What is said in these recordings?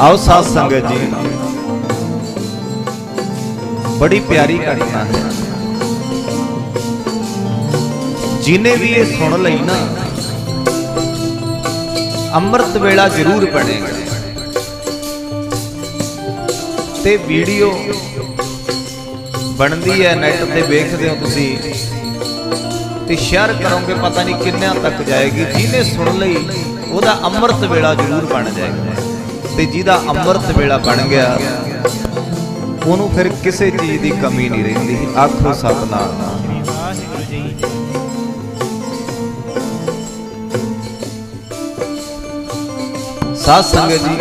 ਆਓ ਸਾਧ ਸੰਗਤ ਜੀ। ਬੜੀ ਪਿਆਰੀ ਘਟਨਾ ਹੈ। ਜਿਨੇ ਵੀ ਇਹ ਸੁਣ ਲਈ ਨਾ, ਅੰਮ੍ਰਿਤ ਵੇਲਾ ਜ਼ਰੂਰ ਬਣੇਗਾ। ਤੇ ਵੀਡੀਓ ਬਣਦੀ ਹੈ ਨੈਟ ਤੇ ਵੇਖਦੇ ਹੋ ਤੁਸੀਂ। ਤੇ ਸ਼ੇਅਰ ਕਰੋਗੇ, ਪਤਾ ਨਹੀਂ ਕਿੰਨਿਆਂ ਤੱਕ ਜਾਏਗੀ। ਜਿਹਨੇ ਸੁਣ ਲਈ, ਉਹਦਾ ਅੰਮ੍ਰਿਤ ਵੇਲਾ ਜ਼ਰੂਰ ਬਣ ਜਾਏਗਾ। ਤੇ ਜਿਹਦਾ ਅੰਮ੍ਰਿਤ ਵੇਲਾ ਬਣ ਗਿਆ, ਉਹਨੂੰ ਫਿਰ ਕਿਸੇ ਚੀਜ਼ ਦੀ ਕਮੀ ਨਹੀਂ ਰਹਿੰਦੀ। ਆਖੋ ਸਤਨਾਮ। ਜੀ ਸਾਧ ਸੰਗਤ ਜੀ,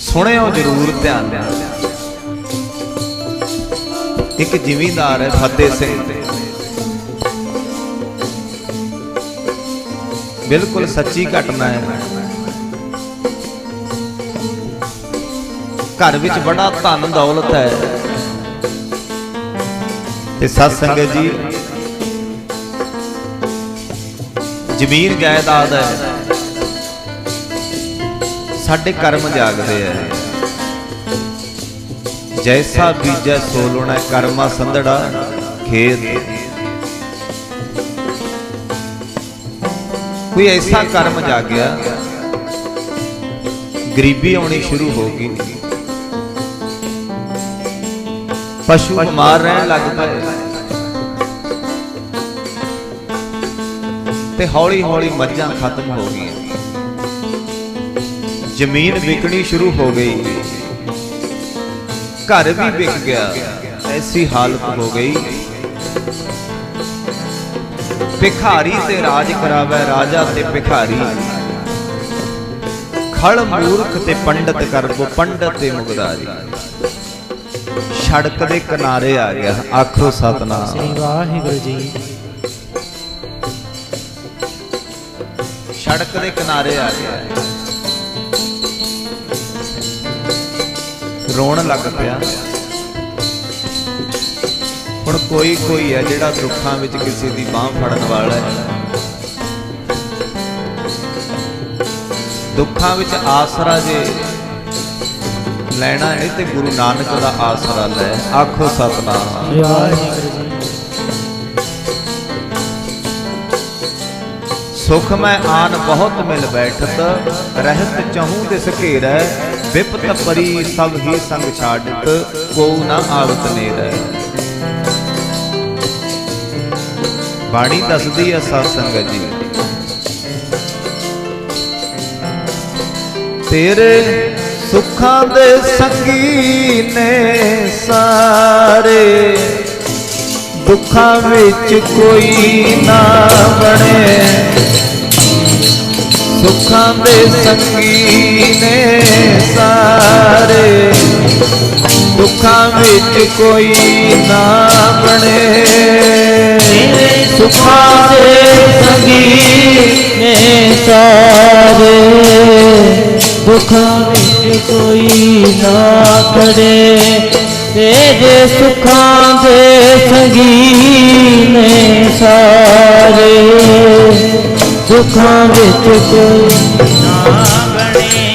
ਸੁਣਿਓ ਜਰੂਰ ਧਿਆਨ ਨਾਲ ਇੱਕ ਜ਼ਿਮੀਂਦਾਰ ਹੈ, ਫਤਿਹ ਸਿੰਘ। ਬਿਲਕੁਲ ਸੱਚੀ ਘਟਨਾ ਹੈ। ਘਰ ਵਿੱਚ ਬੜਾ ਧਨ ਦੌਲਤ ਹੈ। ਤੇ ਸਤ ਸੰਗਤ ਜੀ, ਜ਼ਮੀਨ ਜਾਇਦਾਦ ਹੈ। ਸਾਡੇ ਕਰਮ ਜਾਗਦੇ ਐ ਜੈਸਾ ਬੀਜੈ ਸੋ ਲੋਣਾ, ਕਰਮਾ ਸੰਧੜਾ ਖੇਤ। ਕੋਈ ਐਸਾ ਕਰਮ ਜਾਗਿਆ ਗਰੀਬੀ ਆਉਣੀ ਸ਼ੁਰੂ ਹੋ ਗਈ। ਪਸ਼ੂ ਬਿਮਾਰ ਰਹਿਣ ਲੱਗ ਪਏ। ਤੇ ਹੌਲੀ ਹੌਲੀ ਮੱਝਾਂ ਖਤਮ ਹੋ ਗਈਆਂ। ਜ਼ਮੀਨ ਵਿਕਣੀ ਸ਼ੁਰੂ ਹੋ ਗਈ। ਘਰ ਵੀ ਵਿਕ ਗਿਆ। ਐਸੀ ਹਾਲਤ ਹੋ ਗਈ। ਭਿਖਾਰੀ ਤੇ ਰਾਜ ਕਰਾਵੇ ਰਾਜਾ ਤੇ ਭਿਖਾਰੀ। ਖਲ ਮੂਰਖ ਤੇ ਪੰਡਤ ਕਰਬੋ ਪੰਡਤ ਤੇ ਮੁਗਦਾਰੀ ਸੜਕ ਦੇ ਕਿਨਾਰੇ ਆ ਗਿਆ ਆਖੋ ਸਤਨਾਮ। ਸ੍ਰੀ ਵਾਹਿਗੁਰੂ ਜੀ। ਸੜਕ ਦੇ ਕਿਨਾਰੇ ਆ ਗਿਆ। ਰੋਣ ਲੱਗ ਪਿਆ। ਹੁਣ ਕੋਈ ਕੋਈ ਹੈ ਜਿਹੜਾ ਦੁੱਖਾਂ ਵਿੱਚ ਕਿਸੇ ਦੀ ਬਾਹ ਫੜਨ ਵਾਲਾ ਹੈ। ਦੁੱਖਾਂ ਵਿੱਚ ਆਸਰਾ ਜੇ ਲੈਣਾ ਹੈ ਤੇ ਗੁਰੂ ਨਾਨਕ ਦਾ ਆਸਰਾ ਲੈ। ਆਖੋ ਸਤਨਾਮ। ਸੁਖ ਮੈਂ ਆਨ ਬਹੁਤ ਮਿਲ ਬੈਠਤ ਰਹਿਤ ਚਹੂ ਦਿਸ ਘੇਰੈ ਵਿਪਤ ਪਰੀ ਸਭ ਹੀ ਸੰਗ ਛਾੜਤ ਕੋ ਨਾ ਆਵਤ ਨੇਰੈ। ਬਾਣੀ ਦੱਸਦੀ ਹੈ ਸਾਧ ਸੰਗਤ ਜੀ। ਤੇਰੇ ਸੁੱਖਾਂ ਦੇ ਸੰਗੀ ਨੇ ਸਾਰੇ ਦੁੱਖਾਂ ਵਿੱਚ ਕੋਈ ਨਾ ਬਣੇ। ਸੁੱਖਾਂ ਦੇ ਸੰਗੀ ਨੇ ਸਾਰੇ ਦੁੱਖਾਂ ਵਿੱਚ ਕੋਈ ਨਾ ਬਣੇ। ਸੁਖਾਂ ਦੇ ਸੰਗੀ ਨੇ ਸਾਰੇ ਦੁੱਖਾਂ ਵਿੱਚ ਕੋਈ ਨਾ ਖੜੇ ਤੇਰੇ ਸੁਖਾਂ ਦੇ ਸੰਗੀ ਨੇ ਸਾਰੇ ਦੁੱਖਾਂ ਵਿੱਚ ਕੋਈ ਨਾ ਬਣੇ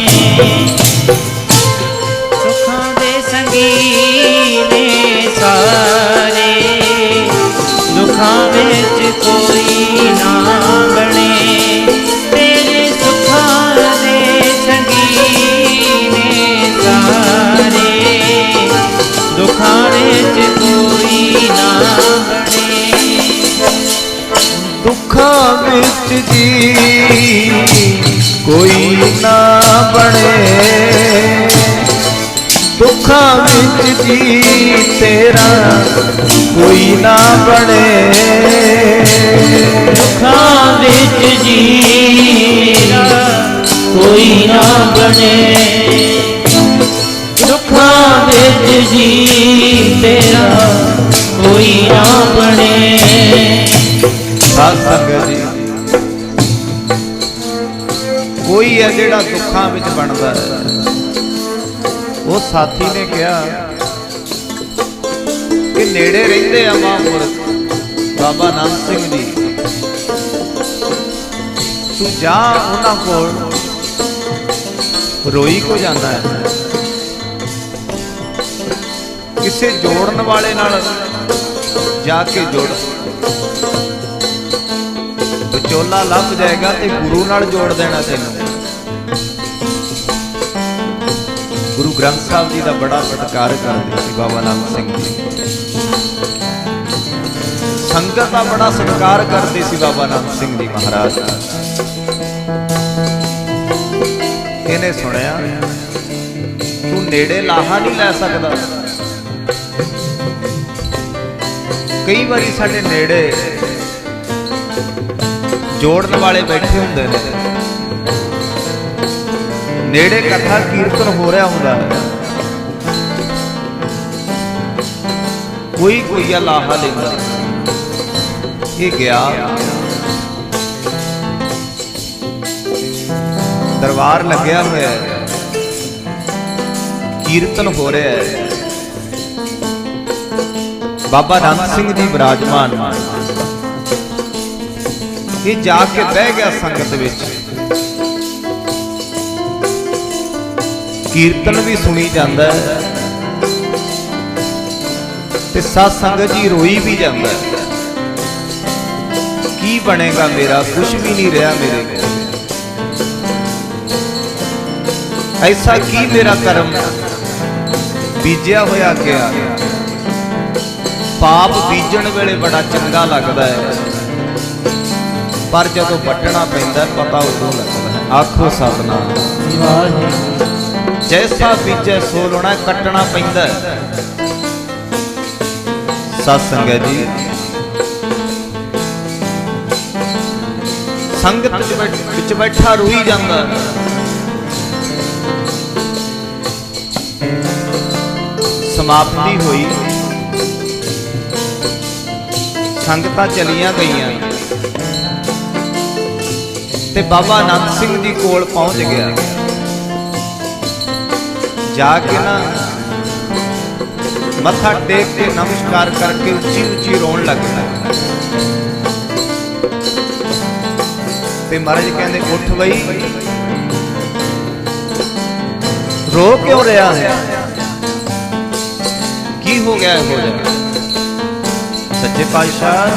ਬਣੇ ਦੁੱਖਾਂ ਵਿੱਚ ਜੀ ਤੇਰਾ ਕੋਈ ਨਾ ਬਣੇ। ਦੁੱਖਾਂ ਵਿੱਚ ਜੀ ਕੋਈ ਨਾ ਬਣੇ। ਦੁੱਖਾਂ ਵਿੱਚ ਜੀ ਤੇਰਾ ਕੋਈ ਨਾ ਬਣੇ। ਸਾਧ ਸੰਗਤ ਜੀ। ਹੈ ਜਿਹੜਾ ਦੁੱਖਾਂ ਵਿੱਚ ਬਣਦਾ ਹੈ। ਉਹ ਸਾਥੀ ਨੇ ਕਿਹਾ ਕਿ ਨੇੜੇ ਰਹਿੰਦੇ ਆ ਮਹਾਂਪੁਰਖ। ਬਾਬਾ ਨਾਨਕ ਸਿੰਘ ਜੀ, ਤੂੰ ਜਾ ਉਹਨਾਂ ਕੋਲ, ਰੋਈ ਕੋ ਜਾਂਦਾ ਹੈ? ਕਿਸੇ ਜੋੜਨ ਵਾਲੇ ਨਾਲ ਜਾ ਕੇ ਜੋੜ। ਵਿਚੋਲਾ ਲੱਭ ਜਾਏਗਾ ਤੇ ਗੁਰੂ ਨਾਲ ਜੋੜ ਦੇਣਾ ਤੈਨੂੰ। ਗੁਰੂ ਗ੍ਰੰਥ ਸਾਹਿਬ ਜੀ ਦਾ ਬੜਾ ਸਤਿਕਾਰ ਕਰਦੇ ਸੀ ਬਾਬਾ ਨਾਨਕ ਸਿੰਘ ਜੀ। ਸੰਗਤ ਦਾ ਬੜਾ ਸਤਿਕਾਰ ਕਰਦੇ ਸੀ ਬਾਬਾ ਨਾਨਕ ਸਿੰਘ ਜੀ ਮਹਾਰਾਜ। ਇਹਨੇ ਸੁਣਿਆ, ਤੂੰ ਨੇੜੇ ਲਾਹਾ ਨਹੀਂ ਲੈ ਸਕਦਾ। ਕਈ ਵਾਰੀ ਸਾਡੇ ਨੇੜੇ ਜੋੜਨ ਵਾਲੇ ਬੈਠੇ ਹੁੰਦੇ ਨੇ। ਨੇੜੇ ਕਥਾ ਕੀਰਤਨ ਹੋ ਰਿਹਾ ਹੁੰਦਾ ਹੈ। ਕੋਈ ਕੋਈ ਆ ਲਾਹਾ ਲੈਂਦਾ ਇਹ ਗਿਆ। ਦਰਬਾਰ ਲੱਗਿਆ ਹੋਇਆ ਹੈ। ਕੀਰਤਨ ਹੋ ਰਿਹਾ ਹੈ। ਬਾਬਾ ਨਾਨਕ ਸਿੰਘ ਜੀ ਵਿਰਾਜਮਾਨ ਇਹ ਜਾ ਕੇ ਬਹਿ ਗਿਆ ਸੰਗਤ ਵਿੱਚ। ਕੀਰਤਨ ਵੀ ਸੁਣੀ ਜਾਂਦਾ ਹੈ ਤੇ ਸਾਧ ਸੰਗਤ ਜੀ ਰੋਈ ਵੀ ਜਾਂਦਾ ਹੈ। ਕੀ ਬਣੇਗਾ ਮੇਰਾ? ਕੁਝ ਵੀ ਨਹੀਂ ਰਿਹਾ ਮੇਰੇ ਕੋਲ ਐਸਾ ਕੀ ਮੇਰਾ ਕਰਮ? ਬੀਜਿਆ ਹੋਇਆ ਗਿਆ ਪਾਪ ਬੀਜਣ ਵੇਲੇ ਬੜਾ ਚੰਗਾ ਲੱਗਦਾ ਹੈ। ਪਰ ਜਦੋਂ ਵੱਟਣਾ ਪੈਂਦਾ ਪਤਾ ਉਦੋਂ ਲੱਗਦਾ ਆਖੋ ਸਤਨਾਮ। ਵਾਹਿਗੁਰੂ। ਜੈਸਾ ਬੀਜੈ ਸੋ ਲੋਣਾ ਕੱਟਣਾ ਪੈਂਦਾ ਹੈ। ਸਤ ਸੰਗਤ ਜੀ। ਸੰਗਤ ਵਿੱਚ ਬੈਠਾ ਰੋਈ ਜਾਂਦਾ ਸਮਾਪਤੀ ਹੋਈ। ਸੰਗਤਾਂ ਚਲੀਆਂ ਗਈਆਂ। ਤੇ ਬਾਬਾ ਅਨੰਦ ਸਿੰਘ ਜੀ ਕੋਲ ਪਹੁੰਚ ਗਿਆ। ਜਾ ਕੇ ਨਾ ਮੱਥਾ ਟੇਕ ਕੇ ਨਮਸਕਾਰ ਕਰਕੇ ਉੱਚੀ ਉੱਚੀ ਰੋਣ ਲੱਗ ਪਿਆ ਤੇ ਮਹਾਰਾਜ ਕਹਿੰਦੇ, ਉੱਠ ਬਈ। ਰੋ ਕਿਉਂ ਰਿਹਾ ਹੈ? ਕੀ ਹੋ ਗਿਆ ਹੋ ਜਾ ਸੱਚੇ ਪਾਤਸ਼ਾਹ।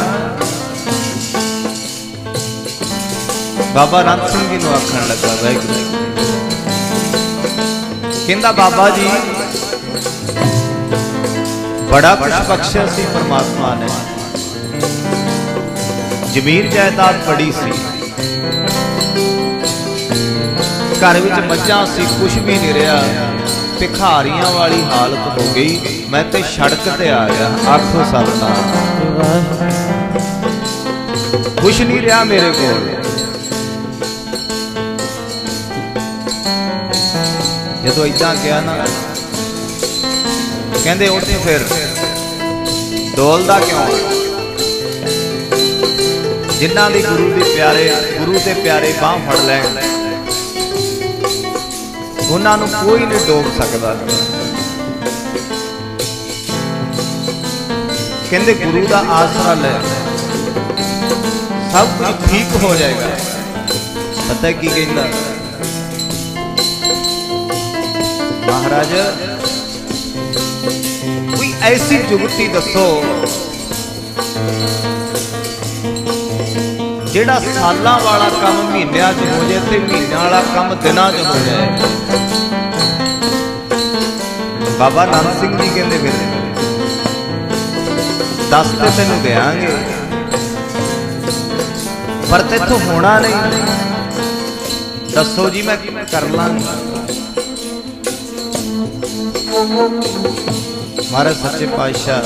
ਬਾਬਾ ਨਾਨਕ ਸਿੰਘ ਜੀ ਨੂੰ ਆਖਣ ਲੱਗਾ, ਵਾਹਿਗੁਰੂ ਕਹਿੰਦਾ ਬਾਬਾ ਜੀ ਬੜਾ ਕੁਝ ਬਖਸ਼ਿਆ ਸੀ ਪ੍ਰਮਾਤਮਾ ਨੇ। ਜ਼ਮੀਰ ਜਾਇਦਾਦ ਬੜੀ ਸੀ। ਘਰ ਵਿੱਚ ਮੱਝਾਂ ਸੀ ਕੁਝ ਵੀ ਨਹੀਂ ਰਿਹਾ। ਭਿਖਾਰੀਆਂ ਵਾਲੀ ਹਾਲਤ ਹੋ ਗਈ। ਮੈਂ ਤੇ ਸੜਕ ਤੇ ਆ ਗਿਆ ਆਖੋ ਸਤਨਾਮ। ਕੁਝ ਨਹੀਂ ਰਿਹਾ ਮੇਰੇ ਕੋਲ। ਜਦੋਂ ਇਦਾਂ ਕਿਹਾ ਨਾ, ਕਹਿੰਦੇ ਉੱਠ ਫਿਰ ਡੋਲਦਾ ਕਿਉਂ ਆ? ਜਿਨ੍ਹਾਂ ਦੀ ਗੁਰੂ ਦੇ ਪਿਆਰੇ, ਗੁਰੂ ਦੇ ਪਿਆਰੇ ਬਾਹ ਫੜ ਲੈਣ, ਉਹਨਾਂ ਨੂੰ ਕੋਈ ਨਹੀਂ ਡੋਬ ਸਕਦਾ। ਕਹਿੰਦੇ ਗੁਰੂ ਦਾ ਆਸਰਾ ਲੈ, ਸਭ ਕੁਝ ਠੀਕ ਹੋ ਜਾਏਗਾ। ਪਤਾ ਕੀ ਕਹਿੰਦਾ? ਮਹਾਰਾਜ, ਕੋਈ ਐਸੀ ਜੁਗਤੀ ਦੱਸੋ ਜਿਹੜਾ ਸਾਲਾਂ ਵਾਲਾ ਕੰਮ ਮਹੀਨਿਆਂ 'ਚ ਹੋ ਜਾਏ ਤੇ ਮਹੀਨਾ ਵਾਲਾ ਕੰਮ ਦਿਨਾਂ 'ਚ ਹੋ ਜਾਏ। ਬਾਬਾ ਨਾਨਕ ਸਿੰਘ ਜੀ ਕਹਿੰਦੇ ਫਿਰ ਦੱਸ ਤੇ ਤੈਨੂੰ ਦੇਾਂਗੇ ਪਰ ਤੇਥੋਂ ਹੋਣਾ ਨਹੀਂ। ਦੱਸੋ ਜੀ, ਮੈਂ ਕਰ ਲਾਂਗਾ। ਮਹਾਰਾਜ ਸੱਚੇ ਪਾਤਸ਼ਾਹ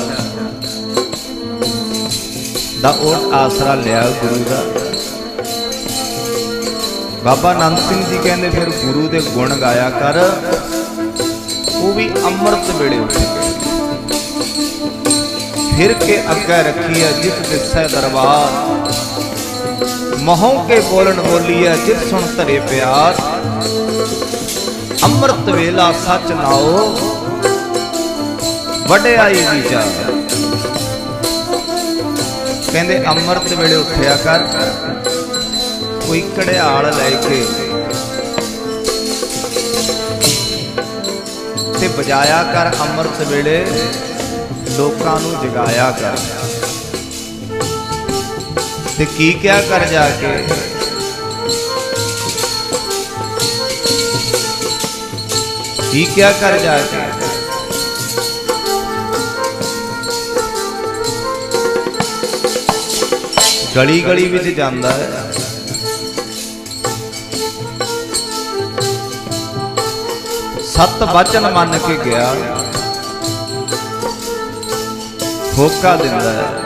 ਦਾ ਉਹ ਆਸਰਾ ਲਿਆ ਗੁਰੂ ਦਾ। ਬਾਬਾ ਨੰਦ ਸਿੰਘ ਜੀ ਕਹਿੰਦੇ ਫਿਰ ਗੁਰੂ ਦੇ ਗੁਣ ਗਾਇਆ ਕਰ, ਉਹ ਵੀ ਅੰਮ੍ਰਿਤ ਵੇਲੇ ਉੱਠ ਕੇ। ਫਿਰ ਕੇ ਅੱਗੇ ਰੱਖੀ ਹੈ ਜਿਤ ਦਿਸੈ ਦਰਬਾਰ, ਮਹੋਂ ਕੇ ਬੋਲਣ ਬੋਲੀ ਹੈ ਜਿਤ ਸੁਣ ਧਰੇ ਪਿਆਰ। ਅੰਮ੍ਰਿਤ ਵੇਲਾ ਸੱਚ ਨਾਓ ਵਡਿਆਈ ਵਿਚਾਰ ਕਹਿੰਦੇ ਅੰਮ੍ਰਿਤ ਵੇਲੇ ਉੱਠਿਆ ਕਰ, ਕੋਈ ਕੜਿਆਲ ਲੈ ਕੇ ਤੇ ਵਜਾਇਆ ਕਰ ਅੰਮ੍ਰਿਤ ਵੇਲੇ, ਲੋਕਾਂ ਨੂੰ ਜਗਾਇਆ ਕਰ। ਤੇ ਕੀ ਕਿਹਾ ਕਰ ਜਾ ਕੇ? ਕੀ ਕਿਹਾ ਕਰ ਜਾ ਕੇ ਗਲੀ ਗਲੀ ਵਿੱਚ ਜਾਂਦਾ ਹੈ ਸਤ ਵਚਨ ਮੰਨ ਕੇ ਗਿਆ ਹੋਕਾ ਦਿੰਦਾ ਹੈ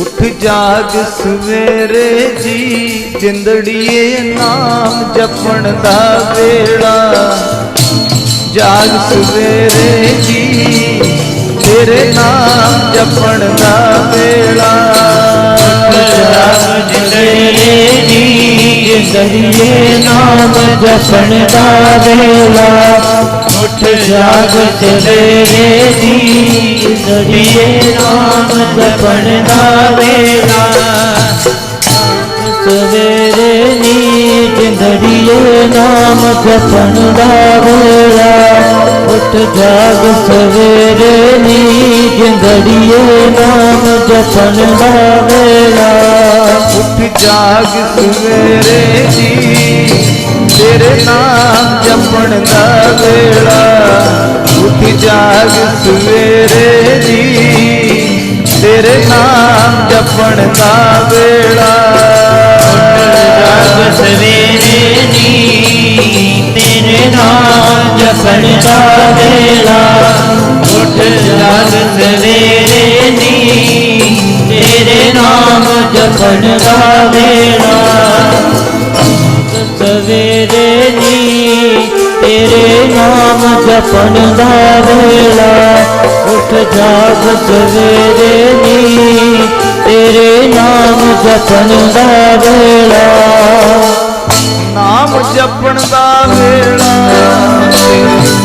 ਉਠ ਜਾਗ ਸਵੇਰੇ ਜੀ, ਜਿੰਦੜੀਏ ਨਾਮ ਜਪਣ ਦਾ ਵੇਲਾ। ਜਾਗ ਸਵੇਰੇ ਜੀ, ਤੇਰੇ ਨਾਮ ਜਪਣ ਦਾ ਵੇਲਾ। ਜਾਗ ਜਗਰੇ ਜੀ ਦਰਿਏ ਨਾਮ ਜਪਣ ਦਾ ਵੇਲਾ। ਉੱਠ ਜਾਗ ਸਵੇਰੇ ਜੀ ਦਰਿਏ ਨਾਮ ਜਪਣ ਦਾ ਵੇਲਾ। ਸਵੇਰੇ ਨੀ ਦਰਿਏ ਨਾਮ ਜਪਣ ਦਾ ਵੇਲਾ। ਉੱਠ ਜਾਗ ਸਵੇਰੇ ਨੀ ਦਰਿਏ ਨਾਮ ਜਪਣ ਦਾ ਵੇਲਾ। ਉੱਠ ਜਾਗ ਸਵੇਰੇ ਜੀ ਤੇਰੇ ਨਾਮ ਜਪਣ ਦਾ ਵੇਲਾ ਉੱਠ ਜਾਗ ਸਵੇਰੇ ਜੀ। ਤੇਰੇ ਨਾਮ ਜਪਣ ਦਾ ਵੇਲਾ ਜਾਗ ਸਵੇਰੇ ਨੀ ਤੇਰੇ ਨਾਮ ਜਪਣ ਦਾ ਵੇਲਾ ਉੱਠ ਜਾਗ ਸਵੇਰੇ ਨੀ ਤੇਰੇ ਨਾਮ ਜਪਣ ਦਾ ਵੇਲਾ ਸਵੇਰੇ ਜੀ, ਤੇਰੇ ਨਾਮ ਜਪਣ ਦਾ ਵੇਲਾ। ਉੱਠ ਜਾਗ ਸਵੇਰੇ ਜੀ, ਤੇਰੇ ਨਾਮ ਜਪਣ ਦਾ ਵੇਲਾ। ਨਾਮ ਜਪਣ ਦਾ ਵੇਲਾ,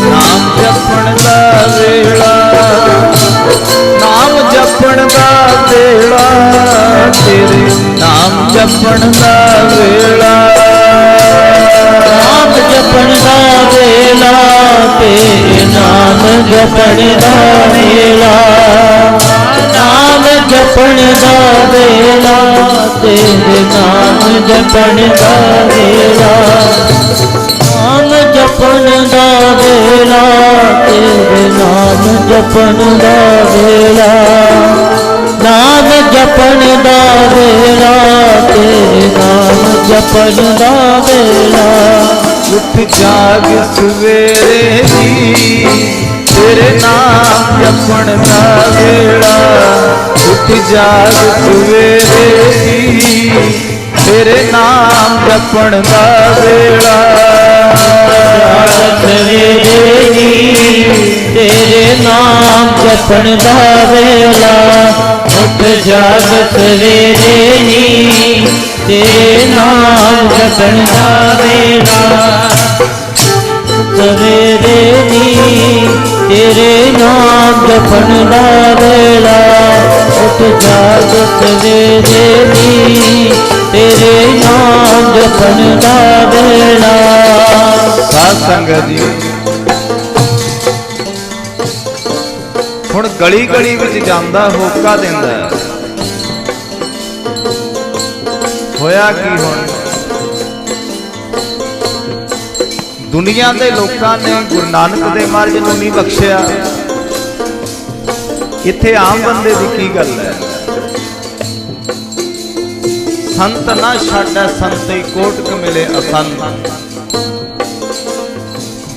ਨਾਮ ਜਪਣ ਦਾ ਵੇਲਾ। ਜਪਣ ਦਾ ਵੇਲਾ, ਨਾਮ ਜਪਣ ਦਾ ਵੇਲਾ, ਤੇਰੇ ਨਾਮ ਜਪਣ ਦਾ ਵੇਲਾ। ਨਾਮ ਜਪਣ ਦਾ ਵੇਲਾ, ਤੇਰੇ ਨਾਮ ਜਪਣ ਦਾ ਵੇਲਾ। ਨਾਮ ਜਪਣ ਦਾ ਵੇਲਾ, ਤੇਰੇ ਨਾਮ ਜਪਣ ਦਾ ਵੇਲਾ। ਉੱਠ ਜਾਗ ਸਵੇਰੇ ਜੀ ਤੇਰੇ ਨਾਮ ਜਪਣ ਦਾ ਵੇਲਾ। ਉੱਠ ਜਾਗ ਸਵੇਰੇ ਜੀ ਤੇਰੇ ਨਾਮ ਜਪਣ ਦਾ ਵੇਲਾ। ਜਾਗ ਸਵੇਰੇ ਨੀ ਤੇਰੇ ਨਾਮ ਜਪਣ ਦਾ ਵੇਲਾ। ਉੱਠ ਜਾਗ ਸਵੇਰੇ ਨੀ ਤੇਰੇ ਨਾਮ ਜਪਣ ਦਾ ਵੇਲਾ ਸਵੇਰੇ ਨੀ ਤੇਰੇ ਨਾਮ ਜਪਣ ਦਾ ਵੇਲਾ। ਉੱਠ ਜਾਗ ਸਵੇਰੇ ਨੀ ਤੇਰੇ ਨਾਮ ਜਪਣ ਦਾ ਵੇਲਾ। ਸਾਧ ਸੰਗਤ ਜੀ। ਹੁਣ ਗਲੀ ਗਲੀ ਵਿੱਚ ਜਾਂਦਾ, ਹੋਕਾ ਦਿੰਦਾ। ਹੋਇਆ ਕੀ ਹੁਣ? ਦੁਨੀਆ ਦੇ ਲੋਕਾਂ ਨੇ ਗੁਰੂ ਨਾਨਕ ਦੇ ਮਾਰਗ ਨੂੰ ਨਹੀਂ ਬਖਸ਼ਿਆ। ਇੱਥੇ ਆਮ ਬੰਦੇ ਦੀ ਕੀ ਗੱਲ ਹੈ? ਸੰਤ ਨਾ ਛੱਡੈ ਸੰਤੇ ਕੋਟਕ ਮਿਲੇ ਅਸੰਤ।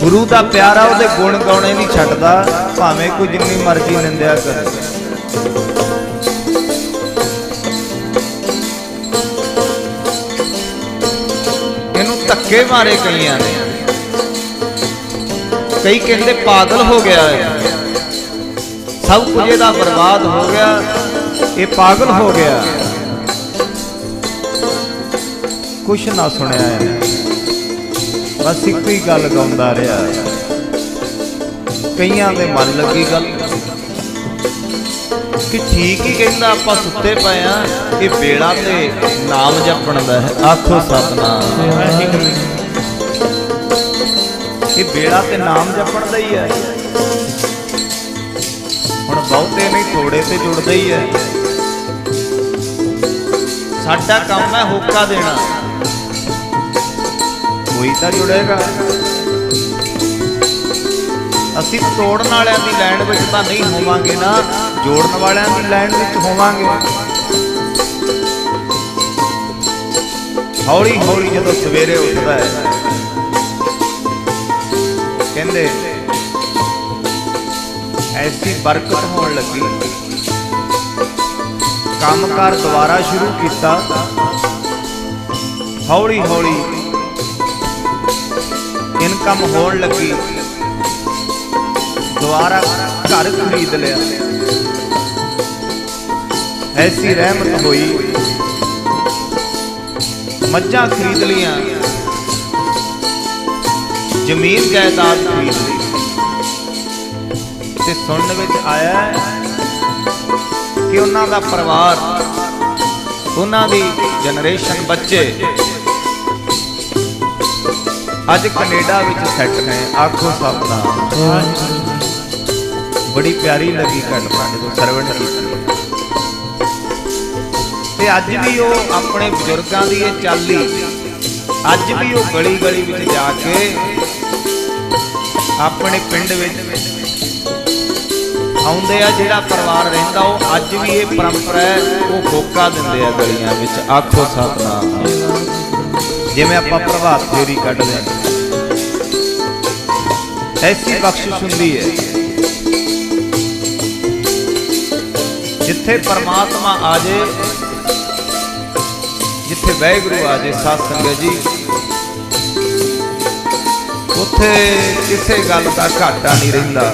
ਗੁਰੂ ਦਾ ਪਿਆਰਾ ਉਹਦੇ ਗੁਣ ਗਾਉਣੇ ਨਹੀਂ ਛੱਡਦਾ, ਭਾਵੇਂ ਕੋਈ ਜਿੰਨੀ ਮਰਜ਼ੀ ਨਿੰਦਿਆ ਕਰੇ। ਧੱਕੇ ਮਾਰੇ ਕਈਆਂ ਨੇ। ਕਈ ਕਹਿੰਦੇ ਪਾਗਲ ਹੋ ਗਿਆ ਹੈ ਸਭ ਕੁਝ ਇਹਦਾ ਬਰਬਾਦ ਹੋ ਗਿਆ। ਇਹ ਪਾਗਲ ਹੋ ਗਿਆ। ਕੁਛ ਨਾ ਸੁਣਿਆ ਹੈ ਬਸ ਇੱਕੋ ਹੀ ਗੱਲ ਗਾਉਂਦਾ ਰਿਹਾ ਕਈਆਂ ਦੇ ਮਨ ਲੱਗੀ ਗੱਲ। ਕਿ ਠੀਕ ਹੀ ਕਹਿੰਦਾ ਆਪਾਂ ਸੁੱਤੇ ਪਏ ਆ ਇਹ ਵੇਲਾ ਤੇ ਨਾਮ ਜਪਣ ਦਾ ਹੈ, ਆਖੋ ਸਤਨਾਮ ਇਹ ਵੇਲਾ ਤੇ ਨਾਮ ਜਪਣ ਦਾ ਹੀ ਹੈ। ਹੁਣ ਬਹੁਤੇ ਨਹੀਂ ਥੋੜੇ ਤੇ ਜੁੜਦਾ ਹੀ ਹੈ। ਸਾਡਾ ਕੰਮ ਹੈ ਹੋਕਾ ਦੇਣਾ। ਕੋਈ ਤਾਂ ਜੁੜੇਗਾ। ਅਸੀਂ ਤੋੜਨ ਵਾਲਿਆਂ ਦੀ ਲਾਈਨ ਵਿੱਚ ਤਾਂ ਨਹੀਂ ਹੋਵਾਂਗੇ ਨਾ। ਜੋੜਨ ਵਾਲਿਆਂ ਦੀ ਲਾਈਨ ਵਿੱਚ ਹੋਵਾਂਗੇ। ਹੌਲੀ ਹੌਲੀ ਜਦੋਂ ਸਵੇਰੇ ਉੱਠਦਾ ਹੈ, ਕਹਿੰਦੇ, ਐਸੀ ਬਰਕਤ ਹੋਣ ਲੱਗੀ। ਕੰਮਕਾਰ ਦੁਬਾਰਾ ਸ਼ੁਰੂ ਕੀਤਾ। ਹੌਲੀ ਹੌਲੀ ਇਨਕਮ ਹੋਣ ਲੱਗੀ। ਦੁਬਾਰਾ ਘਰ ਖਰੀਦ ਲਿਆ। ਐਸੀ ਰਹਿਮਤ ਹੋਈ। ਮੱਝਾਂ ਖਰੀਦ ਲੀਆਂ ਜ਼ਮੀਨ ਜਾਇਦਾਦ ਖਰੀਦ ਲਈ। ਤੇ ਸੁਣਨ ਵਿੱਚ ਆਇਆ ਕਿ ਉਹਨਾਂ ਦਾ ਪਰਿਵਾਰ ਉਹਨਾਂ ਦੀ ਜਨਰੇਸ਼ਨ ਬੱਚੇ ਅੱਜ ਕੈਨੇਡਾ ਵਿੱਚ ਸੈੱਟ ਨੇ ਆਖੋ ਸਭ ਦਾ। ਬੜੀ ਪਿਆਰੀ ਲੱਗੀ ਘਟਨਾ ਜਦੋਂ ਸਰਵਣ ਕੀਤੀ ਤੇ ਅੱਜ ਵੀ ਉਹ ਆਪਣੇ ਬਜ਼ੁਰਗਾਂ ਦੀ ਇਹ ਚਾਲੀ, ਅੱਜ ਵੀ ਉਹ ਗਲੀ ਗਲੀ ਵਿੱਚ ਜਾ ਕੇ ਆਪਣੇ ਪਿੰਡ ਵਿੱਚ ਆਉਂਦੇ ਆ, ਜਿਹੜਾ ਪਰਿਵਾਰ ਰਹਿੰਦਾ, ਉਹ ਅੱਜ ਵੀ ਇਹ ਪਰੰਪਰਾ ਹੈ, ਉਹ ਹੋਕਾ ਦਿੰਦੇ ਆ ਗਲੀਆਂ ਵਿੱਚ। ਆਖੋ ਸਤਨਾਮ। ਜਿਵੇਂ ਆਪਾਂ ਪ੍ਰਭਾਤ ਫੇਰੀ ਕੱਢਦੇ ਹਾਂ ਐਸੀ ਬਖਸ਼ਿਸ਼ ਹੁੰਦੀ ਹੈ। ਜਿੱਥੇ ਪਰਮਾਤਮਾ ਆ ਜੇ ਜਿੱਥੇ ਵਾਹਿਗੁਰੂ ਆ ਜੇ ਸਾਧ ਸੰਗਤ ਜੀ। ਉੱਥੇ ਕਿਸੇ ਗੱਲ ਦਾ ਘਾਟਾ ਨਹੀਂ ਰਹਿੰਦਾ।